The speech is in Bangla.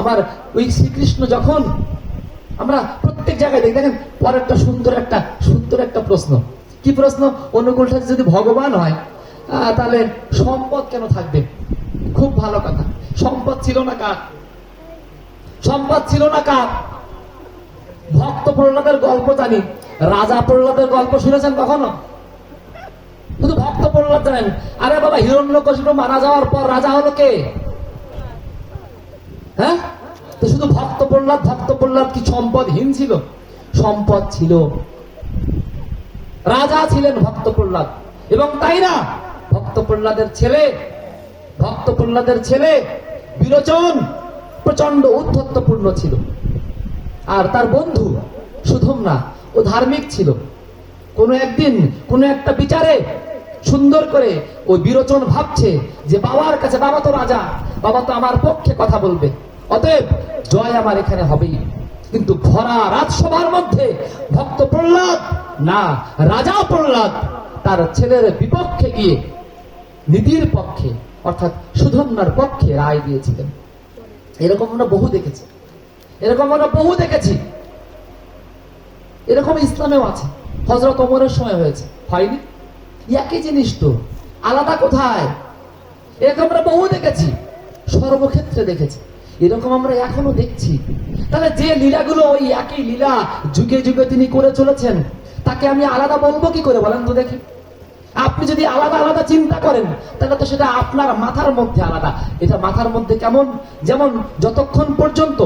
আমার ওই শ্রীকৃষ্ণ যখন আমরা প্রত্যেক জায়গায় দেখি, দেখেন, পরেরটা সুন্দর একটা সুন্দর একটা প্রশ্ন। কি প্রশ্ন? অনুকূল ঠাকুর যদি ভগবান হয় তাহলে সম্পদ কেন থাকবে? খুব ভালো কথা। সম্পদ ছিল না কার? সম্পদ ছিল না কার? ভক্ত প্রহ্লাদের গল্প জানি। রাজা প্রহ্লাদের গল্প শুনেছেন কখনো? শুধু ভক্ত প্রহ্লাদ জানেন। আরে বাবা হিরণ্য মারা যাওয়ার পর রাজা হলো কে? হ্যাঁ? তো শুধু ভক্ত প্রহ্লাদ ভক্ত প্রহ্লাদ কি সম্পদহীন ছিল? সম্পদ ছিল। রাজা ছিলেন ভক্ত প্রহ্লাদ এবং তাই না? ভক্ত প্রহ্লাদের ছেলে ভক্ত প্রহ্লাদের ছেলে, বিরোচন প্রচণ্ড উদ্ধত্তপূর্ণ ছিল। আর তার বন্ধু শুধুম না ও ধার্মিক ছিল। কোনো একদিন, কোনো একটা বিচারে সুন্দর করে ওই বিরোচন ভাবছে যে বাবার কাছে, বাবা তো রাজা, বাবা তো আমার পক্ষে কথা বলবে। অতএব জয় আমার এখানে হবেই। কিন্তু ভরা রাজসভার মধ্যে ভক্ত প্রহ্লাদ না রাজা প্রহ্লাদ, তার ছেলের বিপক্ষে গিয়ে নীতির পক্ষে, অর্থাৎ সুধন্যার পক্ষে রায় দিয়েছিলেন। এরকম আমরা বহু দেখেছি। এরকম আমরা বহু দেখেছি। এরকম ইসলামেও আছে। হজরত অমরের সময় হয়েছে। হয়নি? একই জিনিস তো। আলাদা কোথায়? এরকম আমরা বহু দেখেছি। সর্বক্ষেত্রে দেখেছি। এরকম আমরা এখনও দেখছি। তাহলে যে লীলাগুলো ওই একই লীলা যুগে যুগে তিনি করে চলেছেন, তাকে আমি আলাদা বলব কি করে বলেন তো দেখি। আপনি যদি আলাদা আলাদা চিন্তা করেন, তাহলে তো সেটা আপনার মাথার মধ্যে আলাদা। এটা মাথার মধ্যে কেমন? যেমন যতক্ষণ পর্যন্ত